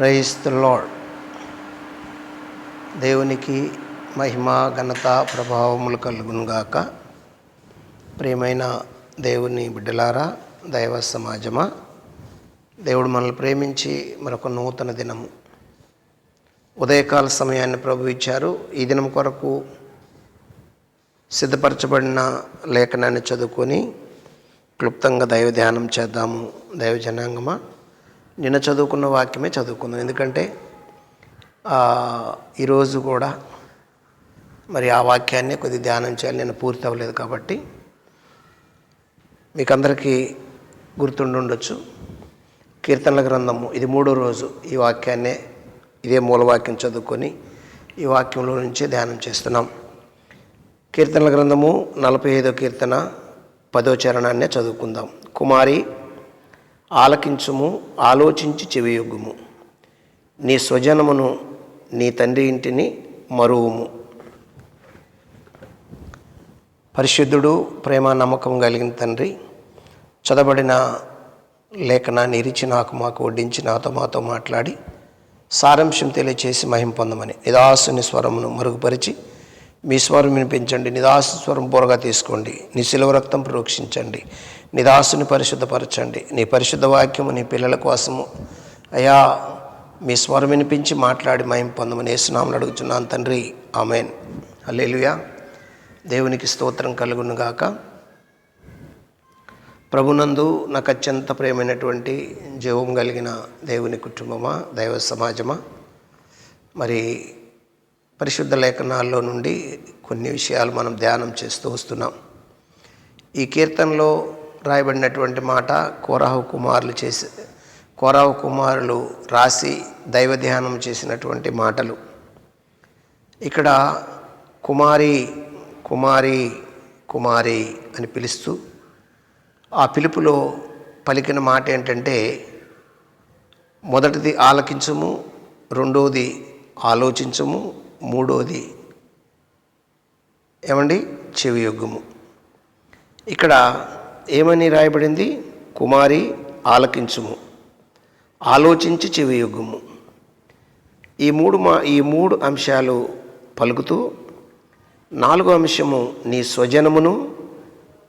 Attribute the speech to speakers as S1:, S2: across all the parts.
S1: Praise the lord దేవునికి మహిమ ఘనత ప్రభావములు కలుగునుగాక ప్రియమైన దేవుని బిడ్డలారా దైవ సమాజమా దేవుడు మనల్ని ప్రేమించి మరొక నూతన దినము. ఉదయకాల సమయాన్ని ప్రభు ఇచ్చారు. ఈ దినం కొరకు సిద్ధపరచబడిన లేఖనాన్ని చదువుకొని క్లుప్తంగా దైవ ధ్యానం చేద్దాము. దైవ జనాంగమా నిన్న చదువుకున్న వాక్యమే చదువుకుందాం. ఎందుకంటే ఈరోజు కూడా మరి ఆ వాక్యాన్ని కొద్ది ధ్యానం చేయాలి. నేను పూర్తి అవ్వలేదు కాబట్టి మీకు అందరికీ గుర్తుండుండొచ్చు. కీర్తనల గ్రంథము ఇది మూడో రోజు ఈ వాక్యాన్నే ఇదే మూలవాక్యం చదువుకొని ఈ వాక్యంలో నుంచే ధ్యానం చేస్తున్నాం. కీర్తనల గ్రంథము నలభై ఐదో కీర్తన పదో చరణాన్నే చదువుకుందాం. కుమారి ఆలకించుము ఆలోచించి చెవియొగ్గుము. నీ స్వజనమును నీ తండ్రి ఇంటిని మరువుము. పరిశుద్ధుడు ప్రేమ నమ్మకం కలిగిన తండ్రి చదవబడిన లేఖనాన్ని ఇరిచి నాకు మాకు వడ్డించి నాతో మాతో మాట్లాడి సారాంశం తెలియచేసి మహిం పొందమని నిదాసుని స్వరమును మరుగుపరిచి మీ స్వరం వినిపించండి నిదాస స్వరం బోరగా తీసుకోండి నీ శిలవ రక్తం ప్రోక్షించండి నిదాసుని పరిశుద్ధపరచండి నీ పరిశుద్ధ వాక్యము నీ పిల్లల కోసము. అయా మీ స్వరం వినిపించి మాట్లాడి మయం పొందమని వేసునామని అడుగుతున్నాను తండ్రి. ఆమెన్. హల్లెలూయా. దేవునికి స్తోత్రం కలుగునుగాక ప్రభునందు నాకు అత్యంత ప్రేమైనటువంటి జీవం కలిగిన దేవుని కుటుంబమా దైవ సమాజమా? మరి పరిశుద్ధ లేఖనాల్లో నుండి కొన్ని విషయాలు మనం ధ్యానం చేస్తూ వస్తున్నాం. ఈ కీర్తనలో రాయబడినటువంటి మాట కోరాహు కుమారులు చేసి కోరాహు కుమారులు రాసి దైవ ధ్యానం చేసినటువంటి మాటలు. ఇక్కడ కుమారి కుమారి కుమారి అని పిలుస్తూ ఆ పిలుపులో పలికిన మాట ఏంటంటే మొదటిది ఆలకించము రెండోది ఆలోచించము మూడోది ఏమండి? చెవి యొగ్గుము ఇక్కడ ఏమని రాయబడింది? కుమారి ఆలకించుము. ఆలోచించి చెవి యొగ్గుము ఈ మూడు మా ఈ మూడు అంశాలు పలుకుతూ నాలుగో అంశము నీ స్వజనమును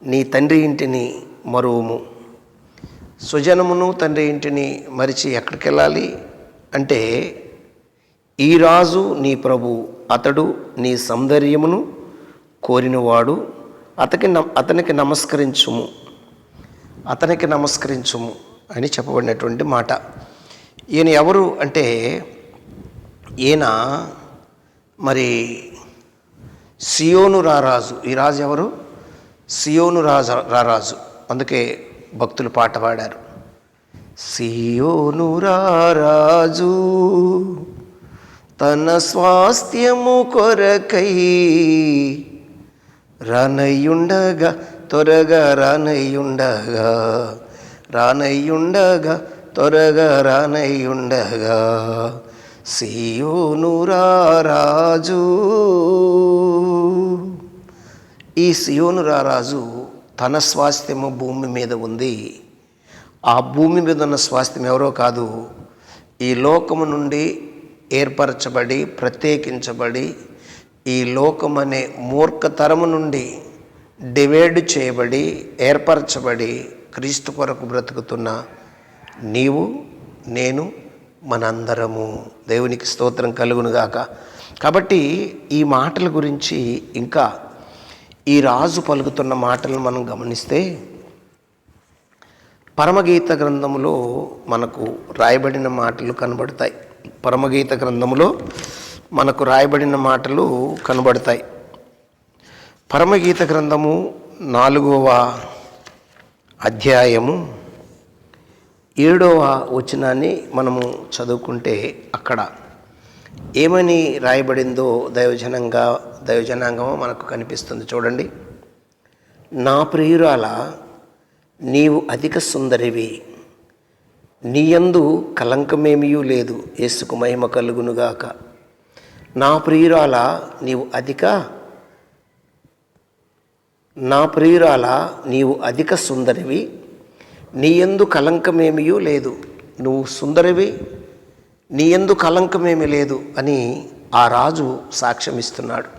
S1: నీ తండ్రి ఇంటిని మరువుము. స్వజనమును తండ్రి ఇంటిని మరిచి ఎక్కడికి వెళ్ళాలి అంటే ఈ రాజు నీ ప్రభు అతడు నీ సౌందర్యమును కోరినవాడు అతకి న- అతనికి నమస్కరించుము. అతనికి నమస్కరించుము అని చెప్పబడినటువంటి మాట. ఈయన ఎవరు అంటే ఈయన మరి సియోను రారాజు ఈ రాజు ఎవరు? సియోను రాజు. రారాజు అందుకే భక్తులు పాట పాడారు. సియోను రారాజు తన స్వాస్థ్యము కొరకై రానయ్యుండగా త్వరగా రానయ్యుండగా రానయ్యుండగా త్వరగా రానయ్యుండగా సియోను రారాజు ఈ సియోను రారాజు తన స్వాస్థ్యము భూమి మీద ఉంది. ఆ భూమి మీద ఉన్న స్వాస్థ్యం ఎవరో కాదు. ఈ లోకము నుండి ఏర్పరచబడి ప్రత్యేకించబడి ఈ లోకం అనే మూర్ఖతరము నుండి డివైడ్ చేయబడి ఏర్పరచబడి క్రీస్తు కొరకు బ్రతుకుతున్న నీవు నేను మనందరము. దేవునికి స్తోత్రం కలుగునుగాక కాబట్టి ఈ మాటల గురించి ఇంకా ఈ రాజు పలుకుతున్న మాటలను మనం గమనిస్తే పరమగీత గ్రంథములో మనకు రాయబడిన మాటలు కనబడతాయి. పరమగీత గ్రంథములో మనకు రాయబడిన మాటలు కనబడతాయి. పరమగీత గ్రంథము నాలుగవ అధ్యాయము ఏడవ వచనాన్ని మనము చదువుకుంటే అక్కడ ఏమని రాయబడిందో దైవజనంగా దైవజనాంగమో మనకు కనిపిస్తుంది చూడండి. నా ప్రియురాల నీవు అధిక సుందరివి. నీయందు కలంకమేమియూ లేదు. యేసుకు మహిమ కలుగునుగాక నా ప్రియురాల నీవు అధిక నా ప్రియురాల నీవు అధిక సుందరివి. నీయందు కలంకమేమియూ లేదు. నువ్వు సుందరివి నీ కలంకమేమి లేదు అని ఆ రాజు సాక్ష్యం ఇస్తున్నాడు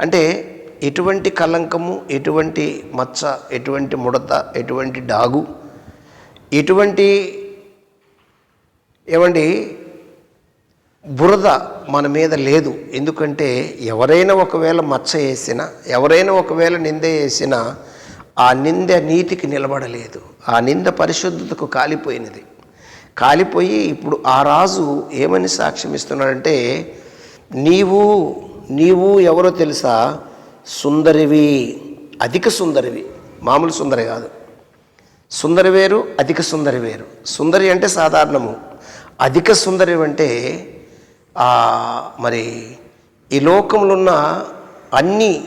S1: అంటే ఎటువంటి కలంకము ఎటువంటి మచ్చ ఎటువంటి ముడత ఎటువంటి డాగు ఎటువంటి ఏమండి బురద మన మీద లేదు. ఎందుకంటే ఎవరైనా ఒకవేళ మచ్చ వేసినా ఎవరైనా ఒకవేళ నింద వేసినా ఆ నింద నీతికి నిలబడలేదు. ఆ నింద పరిశుద్ధతకు కాలిపోయినది. కాలిపోయి ఇప్పుడు ఆ రాజు ఏమని సాక్ష్యం ఇస్తున్నాడంటే నీవు నీవు ఎవరో తెలుసా? సుందరివి అధిక సుందరివి. మామూలు సుందరి కాదు. సుందరి వేరు అధిక సుందరి వేరు. సుందరి అంటే సాధారణము. అధిక సుందరి అంటే మరి ఈ లోకములున్న అన్ని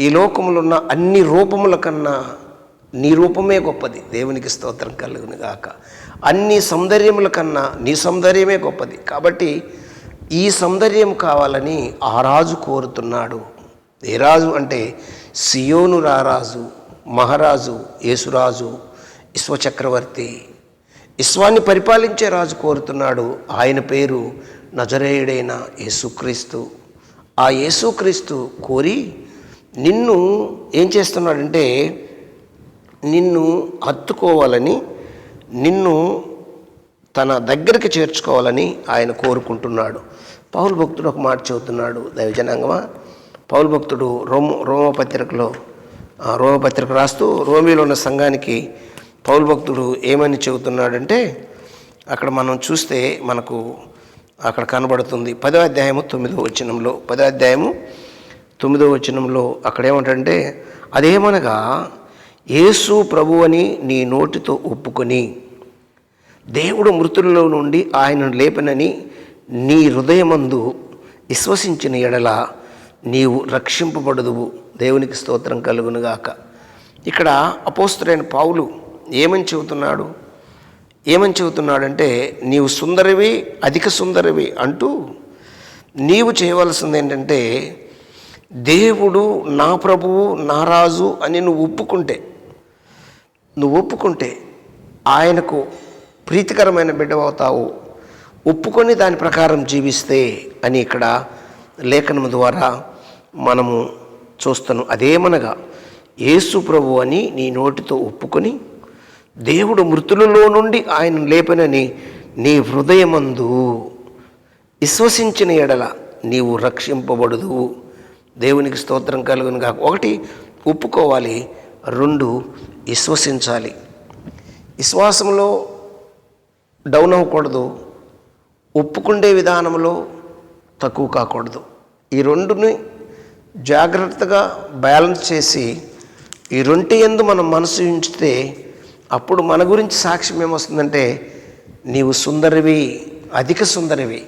S1: ఈ లోకములున్న అన్ని రూపముల కన్నా నీ రూపమే గొప్పది. దేవునికి స్తోత్రం కలుగును గాక. అన్ని సౌందర్యముల కన్నా నీ సౌందర్యమే గొప్పది. కాబట్టి ఈ సౌందర్యం కావాలని ఆ రాజు కోరుతున్నాడు. ఏ రాజు అంటే సియోను రారాజు మహారాజు యేసురాజు విశ్వచక్రవర్తి విశ్వాన్ని పరిపాలించే రాజు కోరుతున్నాడు. ఆయన పేరు నజరేయుడైన యేసుక్రీస్తు. ఆ యేసుక్రీస్తు కోరి నిన్ను ఏం చేస్తున్నాడంటే నిన్ను హత్తుకోవాలని నిన్ను తన దగ్గరికి చేర్చుకోవాలని ఆయన కోరుకుంటున్నాడు. పౌరు భక్తుడు ఒక మాట చెబుతున్నాడు. దైవజనాంగమా పౌరు భక్తుడు రోమ రోమపత్రికలో రోమపత్రిక రాస్తూ రోమిలో ఉన్న సంఘానికి పౌరు భక్తుడు ఏమని చెబుతున్నాడంటే అక్కడ మనం చూస్తే మనకు అక్కడ కనబడుతుంది పదో అధ్యాయము తొమ్మిదో వచనంలో. పదో అధ్యాయము తొమ్మిదో వచనంలో అక్కడ ఏమంటంటే అదేమనగా యేసు ప్రభువని నీ నోటితో ఒప్పుకొని దేవుడు మృతులలో నుండి ఆయనను లేపనని నీ హృదయమందు విశ్వసించిన ఎడల నీవు రక్షింపబడదువు. దేవునికి స్తోత్రం కలుగునుగాక. ఇక్కడ అపోస్తుడైన పావులు ఏమని చెబుతున్నాడు? ఏమని చెబుతున్నాడంటే నీవు సుందరివి అధిక సుందరివి అంటూ నీవు చేయవలసింది ఏంటంటే దేవుడు నా ప్రభువు నా రాజు అని నువ్వు ఒప్పుకుంటే నువ్వు ఒప్పుకుంటే ఆయనకు ప్రీతికరమైన బిడ్డవవుతావు. ఒప్పుకొని దాని ప్రకారం జీవిస్తే అని ఇక్కడ లేఖనం ద్వారా మనము చూస్తాను. అదేమనగా యేసు ప్రభు అని నీ నోటితో ఒప్పుకొని దేవుడు మృతులలో నుండి ఆయన లేపనని నీ హృదయమందు విశ్వసించిన ఎడల నీవు రక్షింపబడదు. దేవునికి స్తోత్రం కలుగును కాక ఒకటి ఒప్పుకోవాలి రెండు విశ్వసించాలి. విశ్వాసంలో డౌన్ అవ్వకూడదు ఒప్పుకుండే విధానంలో తక్కువ కాకూడదు. ఈ రెండుని జాగ్రత్తగా బ్యాలెన్స్ చేసి ఈ రెంటి ఎందు మనం మనసు ఉంచితే అప్పుడు మన గురించి సాక్ష్యం ఏమొస్తుందంటే నీవు సుందరివి అధిక సుందరివి.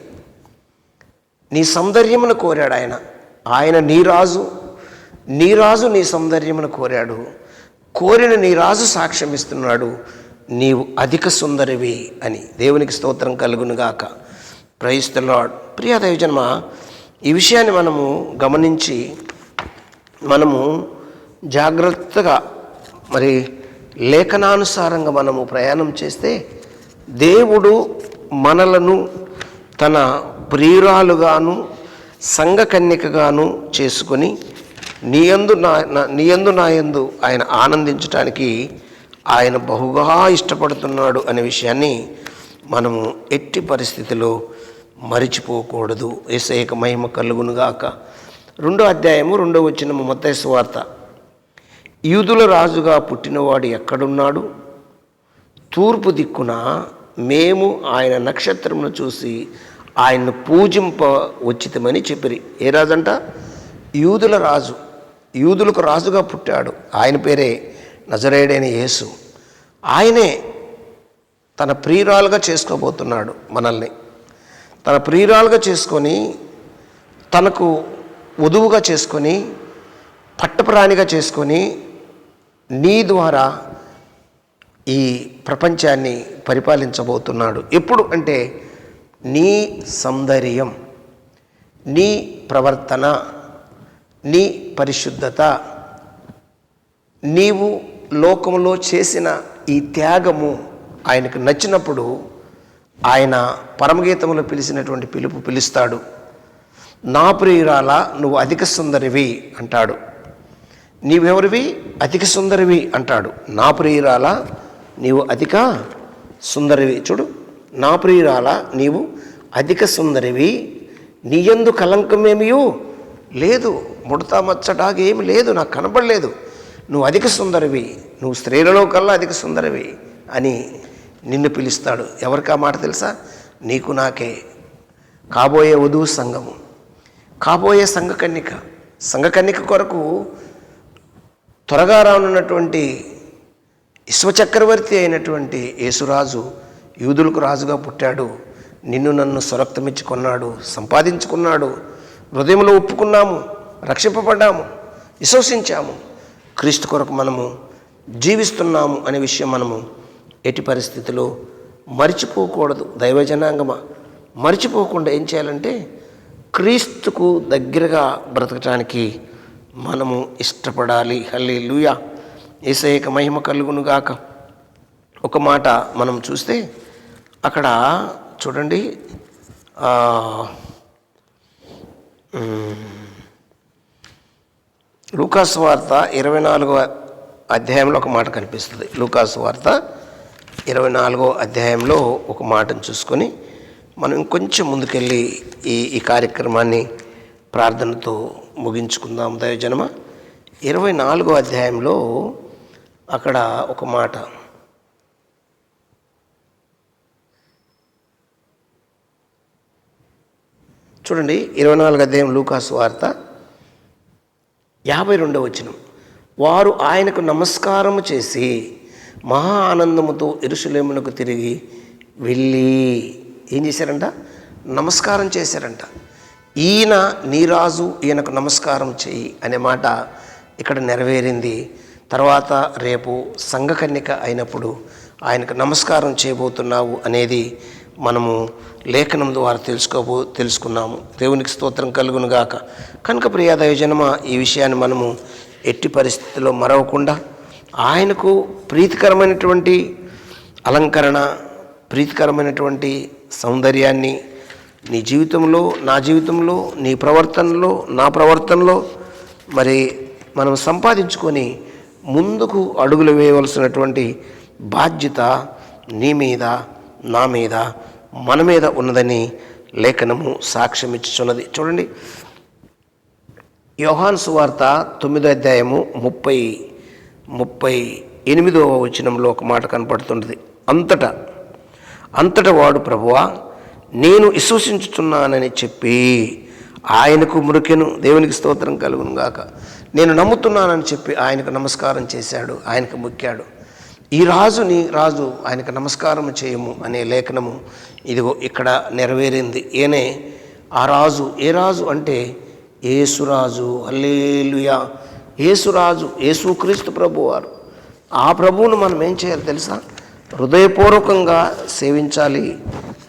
S1: నీ సౌందర్యమును కోరాడు ఆయన. ఆయన నీ రాజు నీ రాజు నీ సౌందర్యమును కోరాడు. కోరిన నీ రాజు సాక్ష్యం ఇస్తున్నాడు. నీవు అధిక సుందరివి అని దేవునికి స్తోత్రం కలుగునుగాక. ప్రైస్ ద లాడ్ ప్రియా దైవజన్మ ఈ విషయాన్ని మనము గమనించి మనము జాగ్రత్తగా మరి లేఖనానుసారంగా మనము ప్రయాణం చేస్తే దేవుడు మనలను తన ప్రియురాలుగాను సంఘ కన్యకగాను చేసుకొని నీయందు నా నా- నీయందు నాయందు ఆయన ఆనందించటానికి ఆయన బహుగా ఇష్టపడుతున్నాడు అనే విషయాన్ని మనము ఎట్టి పరిస్థితిలో మరిచిపోకూడదు. ఏసైక మహిమ కలుగునుగాక. రెండో అధ్యాయము రెండో వచ్చిన మత్తయి వార్త. యూదుల రాజుగా పుట్టినవాడు ఎక్కడున్నాడు? తూర్పు దిక్కున మేము ఆయన నక్షత్రమును చూసి ఆయన్ను పూజింప వచ్చితమని చెప్పిరి. ఏ రాజంట? యూదుల రాజు. యూదులకు రాజుగా పుట్టాడు. ఆయన పేరే నజరేడైన యేసు. ఆయనే తన ప్రియురాలుగా చేసుకోబోతున్నాడు మనల్ని. తన ప్రియురాలుగా చేసుకొని తనకు వధువుగా చేసుకొని పట్టప్రాణిగా చేసుకొని నీ ద్వారా ఈ ప్రపంచాన్ని పరిపాలించబోతున్నాడు. ఎప్పుడు అంటే నీ సౌందర్యం నీ ప్రవర్తన నీ పరిశుద్ధత నీవు లోకంలో చేసిన ఈ త్యాగము ఆయనకు నచ్చినప్పుడు ఆయన పరమగీతంలో పిలిచినటువంటి పిలుపు పిలుస్తాడు. నా ప్రియురాల నువ్వు అధిక సుందరివి అంటాడు. నీవెవరివి? అధిక సుందరివి అంటాడు. నా ప్రియురాల నీవు అధిక సుందరివి. చూడు నా ప్రియురాల నీవు అధిక సుందరివి. నీయందు కలంకమేమియో? లేదు. ముడత మచ్చటాగా ఏమి లేదు. నాకు కనపడలేదు నువ్వు అధిక సుందరివి. నువ్వు స్త్రీలలో కల్లా అధిక సుందరివి అని నిన్ను పిలుస్తాడు. ఎవరికి ఆ మాట తెలుసా? నీకు నాకే. కాబోయే వధువు సంఘము. కాబోయే సంఘకన్నిక సంఘకన్యక కొరకు త్వరగా రానున్నటువంటి విశ్వచక్రవర్తి అయినటువంటి యేసురాజు యూదులకు రాజుగా పుట్టాడు. నిన్ను నన్ను స్వరక్తమిచ్చుకున్నాడు సంపాదించుకున్నాడు. హృదయంలో ఒప్పుకున్నాము. రక్షింపబడ్డాము. విశ్వసించాము. క్రీస్తు కొరకు మనము జీవిస్తున్నాము అనే విషయం మనము ఎట్టి పరిస్థితిలో మర్చిపోకూడదు దైవజనాంగమా? మర్చిపోకుండా ఏం చేయాలంటే క్రీస్తుకు దగ్గరగా బ్రతకటానికి మనము ఇష్టపడాలి. హల్లీ లూయా ఏసైక మహిమ కలుగునుగాక ఒక మాట మనం చూస్తే అక్కడ చూడండి లూకాస్ లూకాసు వార్త ఇరవై నాలుగో అధ్యాయంలో ఒక మాట కనిపిస్తుంది. లూకాసు వార్త ఇరవై నాలుగో అధ్యాయంలో ఒక మాటను చూసుకొని మనం ఇంకొంచెం ముందుకెళ్ళి ఈ ఈ కార్యక్రమాన్ని ప్రార్థనతో ముగించుకుందాం దయోజనమ ఇరవై నాలుగో అధ్యాయంలో అక్కడ ఒక మాట. చూడండి ఇరవై నాలుగు అధ్యాయం లూకాసు వార్త యాభై రెండవ వచనం. వారు ఆయనకు నమస్కారము చేసి మహా ఆనందముతో ఎరుసలేమునకు తిరిగి వెళ్ళి ఏం చేశారంట? నమస్కారం చేశారంట. ఈయన నీ రాజు ఈయనకు నమస్కారం చెయ్యి అనే మాట ఇక్కడ నెరవేరింది. తర్వాత రేపు సంఘకన్యక అయినప్పుడు ఆయనకు నమస్కారం చేయబోతున్నావు అనేది మనము లేఖనం ద్వారా తెలుసుకోబో తెలుసుకున్నాము. దేవునికి స్తోత్రం కలుగునుగాక. కనుక ప్రియాదయ జనమ ఈ విషయాన్ని మనము ఎట్టి పరిస్థితుల్లో మరవకుండా ఆయనకు ప్రీతికరమైనటువంటి అలంకరణ ప్రీతికరమైనటువంటి సౌందర్యాన్ని నీ జీవితంలో నా జీవితంలో నీ ప్రవర్తనలో నా ప్రవర్తనలో మరి మనం సంపాదించుకొని ముందుకు అడుగులు వేయవలసినటువంటి బాధ్యత నీ మీద నా మీద మన మీద ఉన్నదని లేఖనము సాక్ష్యం ఇచ్చుచున్నది చూడండి. యోహాన్ సువార్త తొమ్మిదో అధ్యాయము ముప్పై ముప్పై ఎనిమిదవ వచనంలో ఒక మాట కనపడుతుంటుంది అంతటా అంతట వాడు ప్రభువా నేను విశ్వసించుతున్నానని చెప్పి ఆయనకు మురికెను దేవునికి స్తోత్రం కలుగును గాక. నేను నమ్ముతున్నానని చెప్పి ఆయనకు నమస్కారం చేశాడు ఆయనకు మొక్కాడు. ఈ రాజుని రాజు ఆయనకు నమస్కారం చేయము అనే లేఖనము ఇదిగో ఇక్కడ నెరవేరింది. ఏనే? ఆ రాజు ఏ రాజు అంటే ఏసురాజు అల్లేలుయా ఏసురాజు యేసుక్రీస్తు ప్రభువారు. ఆ ప్రభువును మనం ఏం చేయాలి తెలుసా? హృదయపూర్వకంగా సేవించాలి.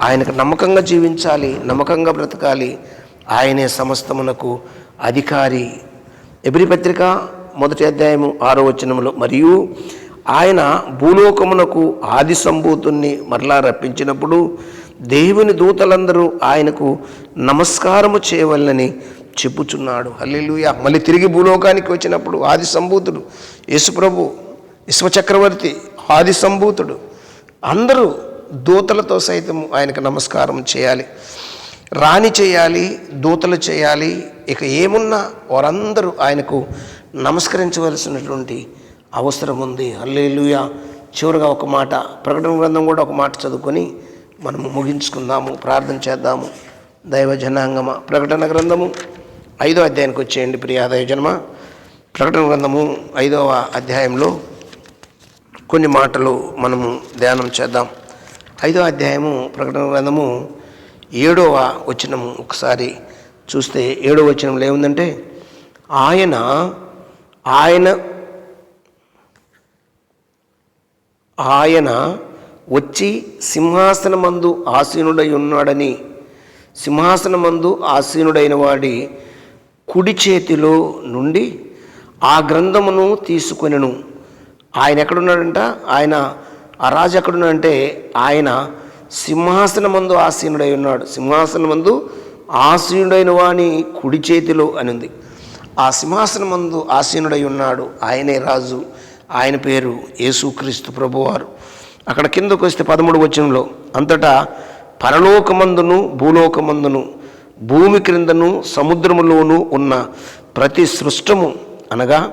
S1: ఆయనకు నమ్మకంగా జీవించాలి నమ్మకంగా బ్రతకాలి. ఆయనే సమస్తమునకు అధికారి. ఎబ్రి పత్రిక మొదటి అధ్యాయము ఆరో వచనములో మరియు ఆయన భూలోకమునకు ఆది సంభూతుణ్ణి మరలా రప్పించినప్పుడు దేవుని దూతలందరూ ఆయనకు నమస్కారము చేయవలనని చెప్పుచున్నాడు. హల్లెలూయా. మళ్ళీ తిరిగి భూలోకానికి వచ్చినప్పుడు ఆది సంభూతుడు యేసుప్రభు విశ్వచక్రవర్తి ఆది సంభూతుడు అందరూ దూతలతో సైతం ఆయనకు నమస్కారం చేయాలి. రాణి చేయాలి దూతలు చేయాలి. ఇక ఏమున్నా వారందరూ ఆయనకు నమస్కరించవలసినటువంటి అవసరం ఉంది. హల్లేలుయా. చివరిగా ఒక మాట ప్రకటన గ్రంథం కూడా ఒక మాట చదువుకొని మనము ముగించుకుందాము ప్రార్థన చేద్దాము. దైవ జనాంగమ. ప్రకటన గ్రంథము ఐదో అధ్యాయానికి వచ్చేయండి ప్రియా జన్మ ప్రకటన గ్రంథము ఐదవ అధ్యాయంలో కొన్ని మాటలు మనము ధ్యానం చేద్దాం. ఐదో అధ్యాయము ప్రకటన గ్రంథము ఏడవ వచనము ఒకసారి చూస్తే ఏడవ వచనంలో ఏముందంటే ఆయన ఆయన ఆయన వచ్చి సింహాసనమందు ఆసీనుడై ఉన్నాడని సింహాసనమందు ఆసీనుడైన వాడి కుడి చేతిలో నుండి ఆ గ్రంథమును తీసుకొనెను. ఆయన ఎక్కడున్నాడంట? ఆయన ఆ రాజు ఎక్కడున్నాడంటే ఆయన సింహాసనమందు ఆసీనుడై ఉన్నాడు. సింహాసనమందు ఆసీనుడైన వాని కుడి చేతిలో అని ఉంది ఆ సింహాసనమందు ఆసీనుడై ఉన్నాడు ఆయనే రాజు. ఆయన పేరు యేసుక్రీస్తు ప్రభువారు. అక్కడ కిందకు వస్తే పదమూడు వచనంలో అంతటా పరలోకమందును భూలోకమందును భూమి క్రిందను సముద్రములోను ఉన్న ప్రతి సృష్టము అనగా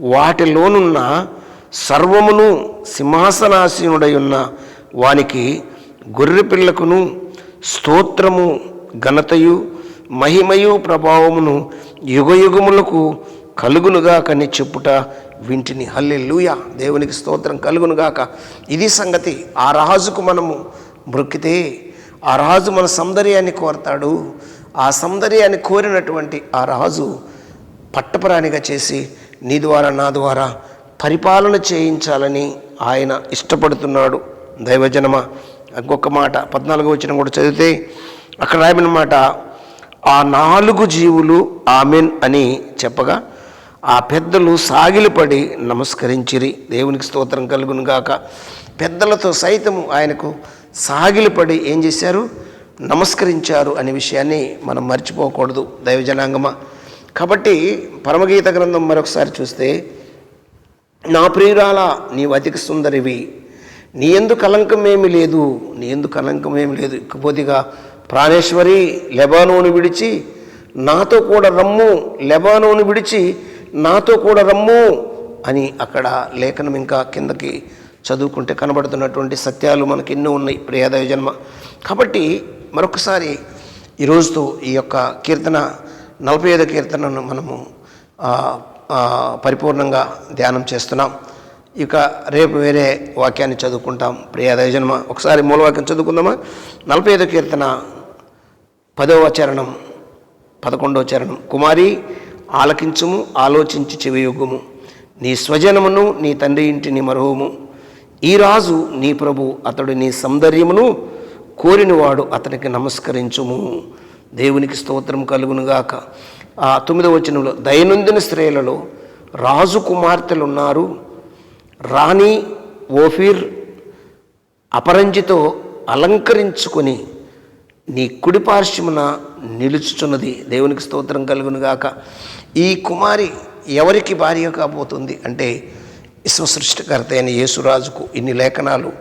S1: వాటిలోనున్న సర్వమును సింహాసనాసీనుడై ఉన్న వానికి గొర్రె పిల్లకును స్తోత్రము ఘనతయు మహిమయు ప్రభావమును యుగయుగములకు కలుగునుగా కని చెప్పుట వింటిని. హల్లెలూయా! దేవునికి స్తోత్రం కలుగునుగాక. ఇది సంగతి. ఆ రాజుకు మనము మృక్కితే ఆ రాజు మన సౌందర్యాన్ని కోరతాడు. ఆ సౌందర్యాన్ని కోరినటువంటి ఆ రాజు పట్టపరాణిగా చేసి నీ ద్వారా నా ద్వారా పరిపాలన చేయించాలని ఆయన ఇష్టపడుతున్నాడు. దైవజనమ ఇంకొక మాట పద్నాలుగో వచ్చిన కూడా చదివితే అక్కడ రాయబడిన మాట ఆ నాలుగు జీవులు ఆమెన్ అని చెప్పగా ఆ పెద్దలు సాగిలిపడి నమస్కరించిరి. దేవునికి స్తోత్రం కలుగునుగాక పెద్దలతో సైతము ఆయనకు సాగిలిపడి ఏం చేశారు? నమస్కరించారు అనే విషయాన్ని మనం మర్చిపోకూడదు దైవజనాంగమ. కాబట్టి పరమగీత గ్రంథం మరొకసారి చూస్తే నా ప్రియురాల నీవు అధిక సుందరివి. నీ ఎందు కలంకమేమి లేదు. నీ ఎందు కలంకం లేదు. ఇకపోతిగా ప్రాణేశ్వరి లెబానోను విడిచి నాతో కూడా రమ్ము. లెబానోను విడిచి నాతో కూడా రమ్ము అని అక్కడ లేఖనం ఇంకా కిందకి చదువుకుంటే కనబడుతున్నటువంటి సత్యాలు మనకి ఎన్నో ఉన్నాయి ప్రియాదయ జన్మ. కాబట్టి మరొకసారి ఈరోజుతో ఈ యొక్క కీర్తన నలభై ఐదు కీర్తనను మనము పరిపూర్ణంగా ధ్యానం చేస్తున్నాం. ఇక రేపు వేరే వాక్యాన్ని చదువుకుంటాం. ప్రియాదయ జన్మ. ఒకసారి మూలవాక్యం చదువుకుందామా? నలభై ఐదు కీర్తన పదవ చరణం పదకొండవ చరణం. కుమారి ఆలకించుము ఆలోచించి చెవియుగము. నీ స్వజనమును నీ తండ్రి ఇంటిని మరువుము. ఈ రాజు నీ ప్రభు అతడు నీ సౌందర్యమును కోరినవాడు అతనికి నమస్కరించుము. దేవునికి స్తోత్రం కలుగునుగాక. ఆ తొమ్మిదవ వచనంలో దైనందిన స్త్రీలలో రాజు కుమార్తెలు ఉన్నారు రాణి ఓఫీర్ అపరంజితో అలంకరించుకొని నీ కుడి పార్శ్వమున నిలుచుచున్నది. దేవునికి స్తోత్రం కలుగునుగాక. ఈ కుమారి ఎవరికి భార్య కాబోతుంది అంటే విశ్వ సృష్టికర్త అయిన యేసురాజుకు ఇన్ని లేఖనాలు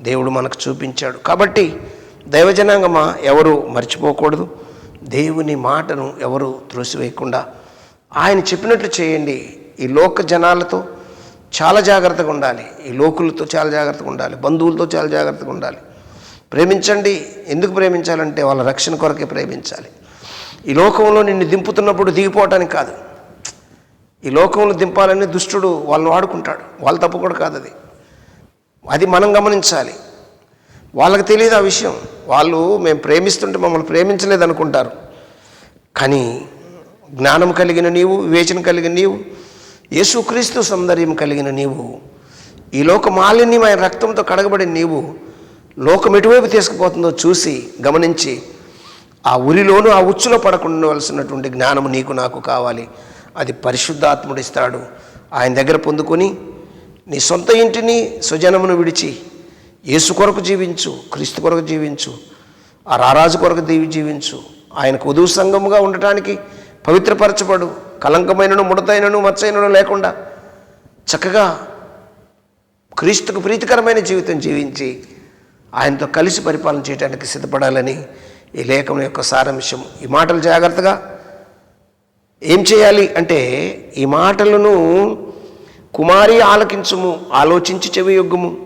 S1: దేవుడు మనకు చూపించాడు. కాబట్టి దైవజనాంగమా ఎవరు మర్చిపోకూడదు. దేవుని మాటను ఎవరు త్రోసివేయకుండా ఆయన చెప్పినట్లు చేయండి. ఈ లోక జనాలతో చాలా జాగ్రత్తగా ఉండాలి. ఈ లోకులతో చాలా జాగ్రత్తగా ఉండాలి. బంధువులతో చాలా జాగ్రత్తగా ఉండాలి. ప్రేమించండి. ఎందుకు ప్రేమించాలంటే వాళ్ళ రక్షణ కొరకే ప్రేమించాలి. ఈ లోకంలో నిన్ను దింపుతున్నప్పుడు దిగిపోవటానికి కాదు. ఈ లోకంలో దింపాలని దుష్టుడు వాళ్ళని వాడుకుంటాడు. వాళ్ళ తప్పు కూడా కాదు అది. అది మనం గమనించాలి. వాళ్ళకి తెలియదు ఆ విషయం. వాళ్ళు మేము ప్రేమిస్తుంటే మమ్మల్ని ప్రేమించలేదు అనుకుంటారు. కానీ జ్ఞానం కలిగిన నీవు వివేచన కలిగిన నీవు యేసుక్రీస్తు సౌందర్యం కలిగిన నీవు ఈ లోక మాలిన్యం ఆయన రక్తంతో కడగబడిన నీవు లోకం ఎటువైపు తీసుకుపోతుందో చూసి గమనించి ఆ ఉరిలోనూ ఆ ఉచ్చులో పడకుండా ఉండవలసినటువంటి జ్ఞానము నీకు నాకు కావాలి. అది పరిశుద్ధాత్ముడు ఇస్తాడు. ఆయన దగ్గర పొందుకొని నీ సొంత ఇంటిని స్వజనమును విడిచి యేసు కొరకు జీవించు క్రీస్తు కొరకు జీవించు ఆ రారాజు కొరకు దీవి జీవించు. ఆయనకు వధువు సంఘముగా ఉండటానికి పవిత్రపరచబడు కలంకమైనను ముడతైనను మచ్చైనను లేకుండా చక్కగా క్రీస్తుకు ప్రీతికరమైన జీవితం జీవించి ఆయనతో కలిసి పరిపాలన చేయడానికి సిద్ధపడాలని ఈ లేఖం యొక్క సారాంశం. ఈ మాటలు జాగ్రత్తగా ఏం చేయాలి అంటే ఈ మాటలను కుమారి ఆలకించుము ఆలోచించి చెవియొగ్గుము.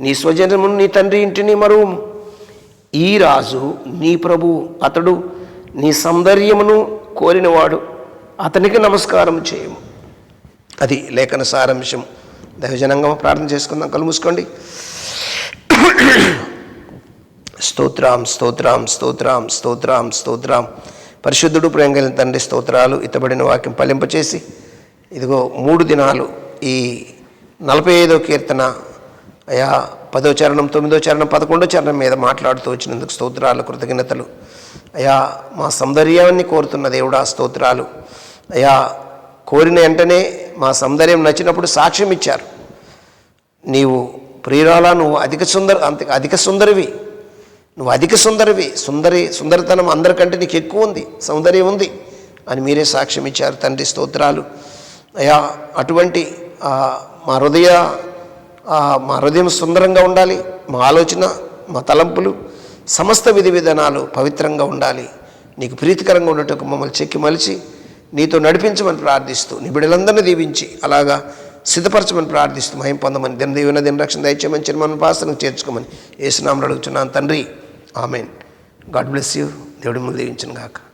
S1: నీ స్వజనమును నీ తండ్రి ఇంటిని మరువుము. ఈ రాజు నీ ప్రభు అతడు నీ సౌందర్యమును కోరినవాడు. అతనికి నమస్కారం చేయము. అది లేఖన సారాంశం. దైవజనంగా ప్రార్థన చేసుకుందాం. కళ్ళు మూసుకోండి. స్తోత్రాం స్తోత్రాం స్తోత్రాం స్తోత్రాం. పరిశుద్ధుడు ప్రేమ తండ్రి స్తోత్రాలు ఇతబడిన వాక్యం ఫలింపచేసి ఇదిగో మూడు దినాలు ఈ నలభై ఐదో కీర్తన అయా పదో చరణం తొమ్మిదో చరణం పదకొండో చరణం మీద మాట్లాడుతూ వచ్చినందుకు స్తోత్రాలు కృతజ్ఞతలు. అయా మా సౌందర్యాన్ని కోరుతున్న దేవుడా స్తోత్రాలు. అయా కోరిన వెంటనే మా సౌందర్యం నచ్చినప్పుడు సాక్ష్యం ఇచ్చారు. నీవు ప్రియురాలా నువ్వు అధిక సుందర అంత అధిక సుందరివి. నువ్వు అధిక సుందరివి. సుందరి సుందరితనం అందరికంటే నీకు ఎక్కువ ఉంది సౌందర్యం ఉంది అని మీరే సాక్ష్యం ఇచ్చారు తండ్రి స్తోత్రాలు. అయా అటువంటి మా హృదయ మా హృదయం సుందరంగా ఉండాలి. మా ఆలోచన మా తలంపులు సమస్త విధి విధానాలు పవిత్రంగా ఉండాలి. నీకు ప్రీతికరంగా ఉండటం మమ్మల్ని చెక్కి మలిచి నీతో నడిపించమని ప్రార్థిస్తూ నీ దీవించి అలాగా సిద్ధపరచమని ప్రార్థిస్తూ మహిం పొందమని దిన దీవెన దిన రక్షణ దయచేయమని చిరుమని పాసనకు చేర్చుకోమని ఏసునామలు అడుగుతున్నాను తండ్రి ఆమెన్. God bless you. దేవుడి ముందు దీవించను గాక